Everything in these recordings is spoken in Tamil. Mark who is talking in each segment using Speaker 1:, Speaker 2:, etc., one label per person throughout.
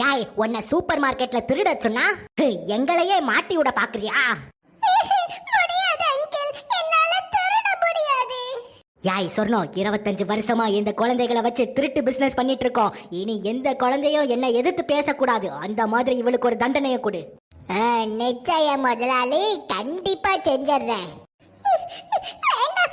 Speaker 1: யாய் உன்னை சூப்பர் மார்க்கெட்ல திருட சொன்னா எங்களையே மாட்டி விட பாக்குறியா? யாய் சொன்னோம் இருபத்தஞ்சு வருஷமா இந்த குழந்தைகளை வச்சு திருட்டு பிசினஸ் பண்ணிட்டு இருக்கோம். இனி எந்த குழந்தையும் என்ன எதிர்த்து பேசக்கூடாது. அந்த மாதிரி இவளுக்கு ஒரு தண்டனையை கொடு.
Speaker 2: நிச்சயம் முதலாளி. கண்டிப்பா செஞ்சிடுறேன். வேண்டாம்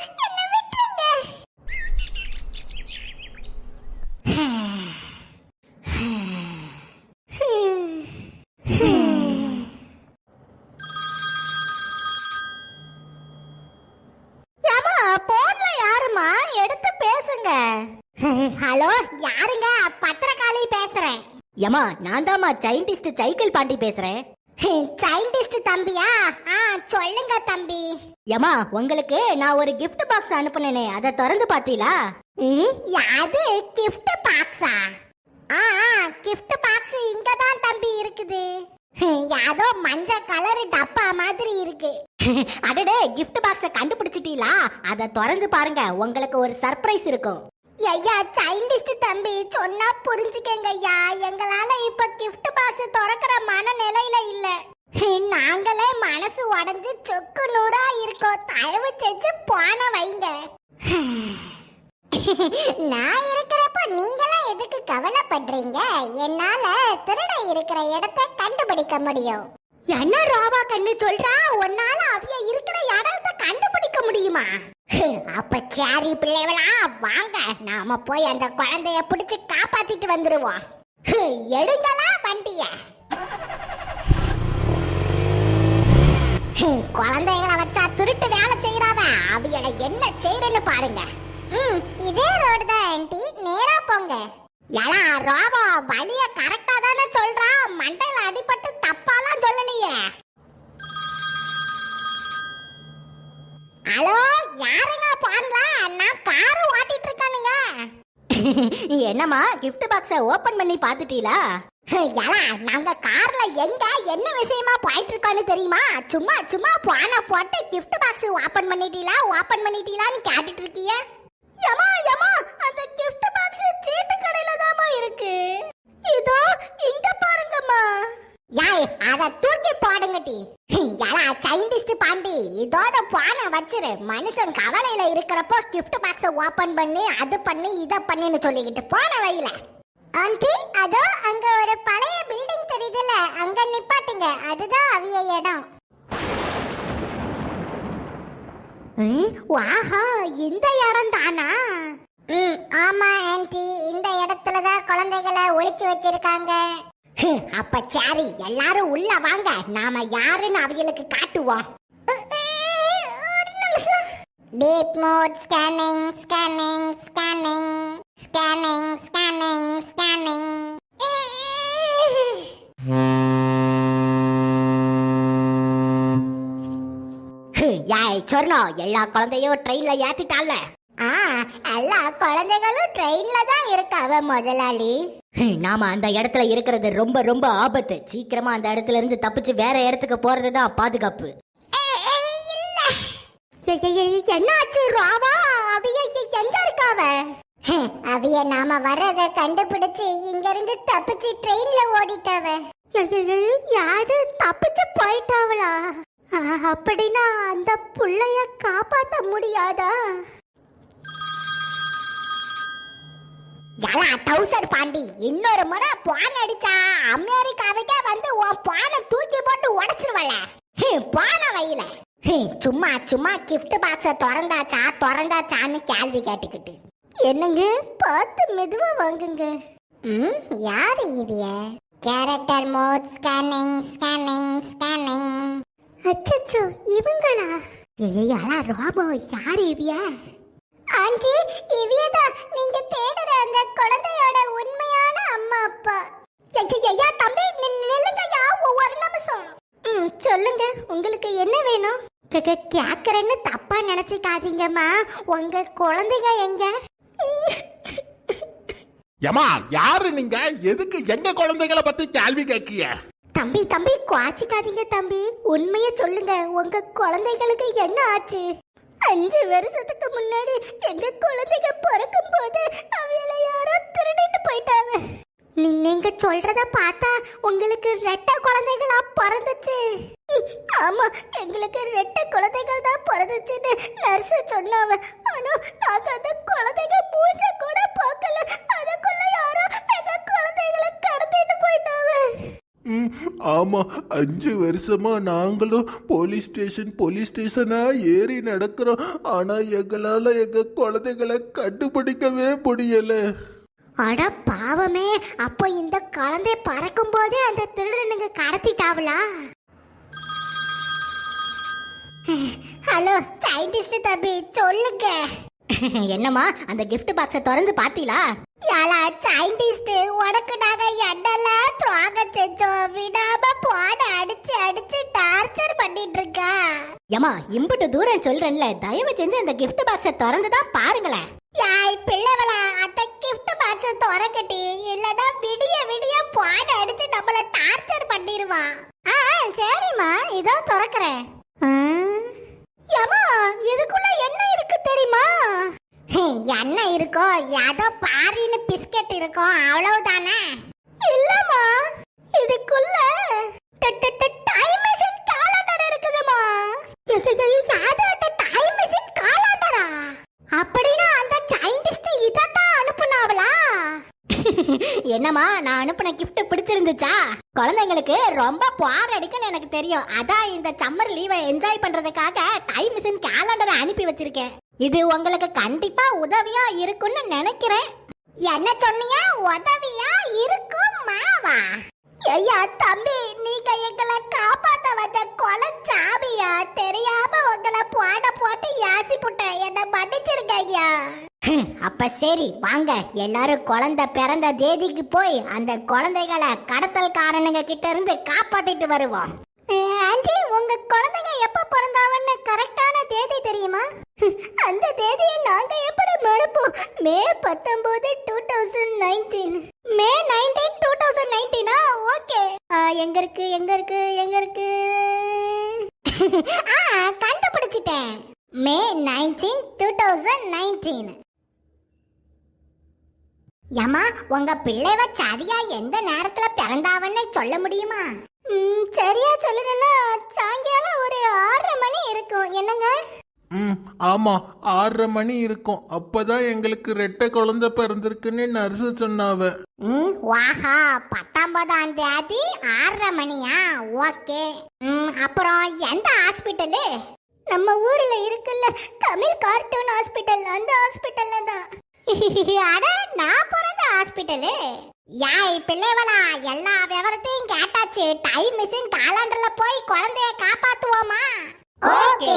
Speaker 2: ஹலோ யாருங்க? பத்திரக்காளி பேசுறேன்.
Speaker 1: ஏமா நான் தாம்மா சயின்டிஸ்ட் சைக்கிள் பாண்டி பேசுறேன்.
Speaker 2: சயின்டிஸ்ட் தம்பியா? ஆ சொல்லுங்க தம்பி.
Speaker 1: ஏமா உங்களுக்கு நான் ஒரு கிஃப்ட் பாக்ஸ் அனுப்புனேனே அதை திறந்து பாத்தீங்களா
Speaker 2: ம், கிஃப்ட் பாக்ஸா ஆ கிஃப்ட் பாக்ஸ் இங்க தான் தம்பி இருக்குது. ஏதோ மஞ்ச மஞ்சள் கலர் டப்பா மாதிரி இருக்கு.
Speaker 1: அடடே கிஃப்ட் பாக்ஸ கண்டுபிடிச்சிட்டீங்களா? அதை திறந்து பாருங்க உங்களுக்கு ஒரு சர்ப்ரைஸ் இருக்கும்.
Speaker 2: ஐயா சயின்டிஸ்ட் தம்பி சொன்னா புரிஞ்சுக்கங்க ஐயா. எங்களால இப்ப கிஃப்ட் பாக்ஸ் திறக்கிற மனநிலையில இல்ல. நாங்களே மனசு உடஞ்சு சொக்கு நூறா இருக்கோம். தயவு செஞ்சு போன வைங்க. நான் இருக்கிற நீங்களாம் எதுக்கு கவலைப்படுறீங்க? என்னால திருடன் இருக்கிற இடத்தை கண்டுபிடிக்க முடியும். என்ன ராவா கண்ணு சொல்றா? உன்னால அவிய இருக்கிற இடத்தை கண்டுபிடிக்க முடியுமா? அப்ப சாரி பிள்ளைகளா வாங்க. நாம போய் அந்த குழந்தைய பிடிச்சு காப்பாத்திட்டு வந்துருவோம். எடுங்களா வண்டிய. குழந்தைகளை வச்சா திருட்டு வேலை செய்யறாவ அவியலை என்ன செய்யறன்னு பாருங்க. ம் இதே ரோடு தான் ஆண்டி. நேரா போங்க. எலா ரோபோ வழிய கரெக்டா தானே சொல்றா. மண்டையில அடிபட்டு தப்பாலாம் சொல்லலையே. ஹலோ யாருங்க போன்ல நான் கார் ஓட்டிட்டு இருக்கானுங்க.
Speaker 1: என்னம்மா gift பாக்ஸ ஓபன் பண்ணி பாத்துட்டீங்களா
Speaker 2: எலா நாங்க கார்ல எங்க என்ன விஷயமா போயிட்டு இருக்கோம்னு தெரியுமா? சும்மா சும்மா போன போட்டு gift பாக்ஸ் ஓபன் பண்ணிட்டீங்களா ஓபன் பண்ணிட்டீங்களான்னு கேட்டுட்டு இருக்கீங்க யமா யமா அந்த gift பாக்ஸ் சீட்டு கடையில தாமா இருக்கு. இதோ இங்க பாருங்கம்மா. யாய் அத தூக்கி போடுங்கடி. எலா சயின்டிஸ்ட் பாண்டி இதோட பான வச்சிரு. மனுஷன் கவலையில இருக்கிறப்போ gift பாக்ஸ ஓபன் பண்ணி அது பண்ணி இத பண்ணின்னு சொல்லிக்கிட்டு போன வையில ஆண்டி அதோ அங்க ஒரு பழைய பில்டிங் தெரியுதுல அங்க நிப்பாட்டுங்க. அதுதான் அவிய இடம். வாஹா இந்த இடம் தானா? ம் ஆமா ஆன்ட்டி இந்த இடத்துல தான் குழந்தைகளை ஒளிச்சு வச்சிருக்காங்க. அப்ப சரி எல்லாரும் உள்ள வாங்க. நாம யாருன்னு அவங்களுக்கு காட்டுவோம். Deep mode scanning scanning scanning scanning scanning scanning
Speaker 1: சொன்னோம் எல்லா குழந்தையும் ட்ரெயின்ல ஏத்திட்டால
Speaker 2: ஆ எல்லா குழந்தைகளும் ட்ரெயின்ல தான் இருக்காவ முதலாளி
Speaker 1: நாம அந்த இடத்துல இருக்கிறது ரொம்ப ரொம்ப ஆபத்து சீக்கிரமா அந்த இடத்துல இருந்து தப்பிச்சு வேற இடத்துக்கு போறது தான் பாதுகாப்பு
Speaker 2: என்னாச்சு ராவா அவிய எங்க இருக்காவ அவிய நாம வர்றத கண்டுபிடிச்சு இங்க இருந்து தப்பிச்சு ட்ரெயின்ல ஓடிட்டாவ யாரு தப்பிச்சு போயிட்டாவளா அப்படின்னா அந்த புள்ளைய காப்பாத்த முடியாதா? யாரா டவுசர் பாண்டி இன்னொரு முறை பான் அடிச்சா அமெரிக்காவுக்கே வந்து உன் பானை தூக்கி போட்டு உடைச்சிருவல பானை வையில. சும்மா சும்மா gift பாக்ஸ திறந்தாச்சா திறந்தாச்சான்னு கேள்வி கேட்டுக்கிட்டு. என்னங்க? பார்த்து மெதுவா வாங்குங்க. ம் யாரு இவிய? Character mode scanning scanning scanning அச்சச்சோ இவங்களா ஏயாளா ராபோ யார் இவிய? ஆண்டி இவியதா நீங்க தேடுற அந்த குழந்தையோட உண்மையான அம்மா அப்பா. ஐயா தம்பி நில்லுங்கய்யா ஒவ்வொரு நிமிஷம் ம் சொல்லுங்க உங்களுக்கு என்ன வேணும்? கேக்குறேன்னு தப்பா நினைச்சுக்காதீங்கம்மா. உங்க குழந்தைங்க எங்க?
Speaker 3: ஏமா யாரு நீங்க? எதுக்கு எங்க குழந்தைகளை பத்தி கேள்வி கேட்கிய?
Speaker 2: தம்பி தம்பி குவாச்சிக்காதீங்க தம்பி. உண்மையை சொல்லுங்க. உங்க குழந்தைகளுக்கு என்ன ஆச்சு? அஞ்சு வருஷத்துக்கு முன்னாடி எங்க குழந்தைங்க பிறக்கும் போது அவையில யாரோ திருடிட்டு போயிட்டாங்க. நீ- நீங்க சொல்றத பார்த்தா உங்களுக்கு ரெட்டை குழந்தைகளா பிறந்துச்சு. ஆமா எங்களுக்கு ரெட்டை குழந்தைகள் தான் பிறந்துச்சுன்னு நர்ஸ் சொன்னாவ ஆனா நாங்க அந்த குழந்தை
Speaker 3: ம், ஆமா அஞ்சு வருஷமா நாங்களும் போலீஸ் ஸ்டேஷன் போலீஸ் ஸ்டேஷனா ஏறி நடக்கிறோம். ஆனா எங்களால எங்க குழந்தைகளை கண்டுபிடிக்கவே முடியல.
Speaker 2: அட பாவமே அப்போ இந்த குழந்தை பறக்கும் போதே அந்த திருடனுங்க கடத்திட்டாவளா? ஹலோ சைல்டிஸ்ட் தம்பி சொல்லுங்க.
Speaker 1: என்னம்மா அந்த gift பாக்ஸை திறந்து பாத்தீங்களா
Speaker 2: யாலா சைல்டிஸ்ட் உனக்கு நாங்க என்னெல்லாம் துரோகம் செஞ்சோம்? விடாம போன அடிச்சு அடிச்சு டார்ச்சர் பண்ணிட்டு இருக்கா
Speaker 1: ஏமா இம்புட்டு தூரம் சொல்றேன்ல தயவு செஞ்சு அந்த gift பாக்ஸை திறந்து தான் பாருங்களேன்.
Speaker 2: யாய் பிள்ளைவளா அந்த கிஃப்ட் பாக்ஸ் திறக்கட்டி இல்லனா விடிய விடிய போன அடிச்சு நம்மள டார்ச்சர் பண்ணிடுவான் ஆ சரிம்மா இதோ திறக்கிறேன் ஏமா இதுக்குள்ள என்ன இருக்கு தெரியுமா என்ன இருக்கோ ஏதோ பாரின்னு இருக்கும். அவ்வளவு தானே இல்லம்மா. இதுக்குள்ள டைம் மிஷின் காலண்டர் இருக்குதுமா டைம் மிஷின் காலண்டரா அப்படின்னா அந்த சயின்டிஸ்ட் இதத்தான் அனுப்புனாவளா?
Speaker 1: என்னம்மா நான் அனுப்பின கிஃப்ட் பிடிச்சிருந்துச்சா? குழந்தைங்களுக்கு ரொம்ப பார் அடிக்குன்னு எனக்கு தெரியும். அதான் இந்த சம்மர் லீவை என்ஜாய் பண்றதுக்காக டைம் மிஷின் கேலண்டரை அனுப்பி வச்சிருக்கேன். இது உங்களுக்கு கண்டிப்பா உதவியா இருக்கும்னு நினைக்கிறேன்.
Speaker 2: என்ன சொன்னீங்க? உதவியா இருக்கும் மாவா? ஐயா தம்பி நீங்க எங்களை காப்பாத்த வந்த கொலை சாமியா தெரியாம உங்களை போட போட்டு யாசி புட்டேன். என்ன மன்னிச்சிருங்க ஐயா.
Speaker 1: அப்ப சரி வாங்க. எல்லாரும் குழந்தை பிறந்த தேதிக்கு போய் அந்த குழந்தைகளை கடத்தல்காரனுங்க கிட்ட இருந்து காப்பாத்திட்டு வருவோம்.
Speaker 2: ஆண்டி உங்க குழந்தைங்க எப்ப பிறந்தாவன்னு கரெக்டான தேதி தெரியுமா? அந்த தேதியை நாங்க எப்படி மறப்போம்? மே பத்தொன்பது two thousand nineteen May nineteen two thousand நைன்டீனா okay. எங்க இருக்கு எங்க இருக்கு எங்க இருக்கு? ஆ கண்டுபிடிச்சிட்டேன். May nineteen two thousand nineteen ஏமா உங்க பிள்ளைவ சரியா எந்த நேரத்துல பிறந்தாவன்னு சொல்ல முடியுமா? சரியா சொல்லணும்னா சாயங்காலம் ஒரு ஆறரை மணி இருக்கும். என்னங்க?
Speaker 3: ம் ஆமா ஆறரை மணி இருக்கும். அப்பதான் எங்களுக்கு ரெட்டை குழந்தை பிறந்திருக்குன்னு நர்ஸ் சொன்னாவ.
Speaker 2: ம் வாஹா பத்தொன்பதாம் தேதி ஆறரை மணியா? ஓகே. ம் அப்புறம் எந்த ஹாஸ்பிட்டலு? நம்ம ஊர்ல இருக்குல்ல தமிழ் கார்ட்டூன் ஹாஸ்பிட்டல். அந்த ஹாஸ்பிட்டல்ல தான். அட நான் பிறந்த ஹாஸ்பிட்டலு. யாய் பிள்ளைவளா எல்லா விவரத்தையும் ஆச்சு டைம் மிஷின் காலாண்டர்ல போய் குழந்தைய காப்பாத்துவோமா? ஓகே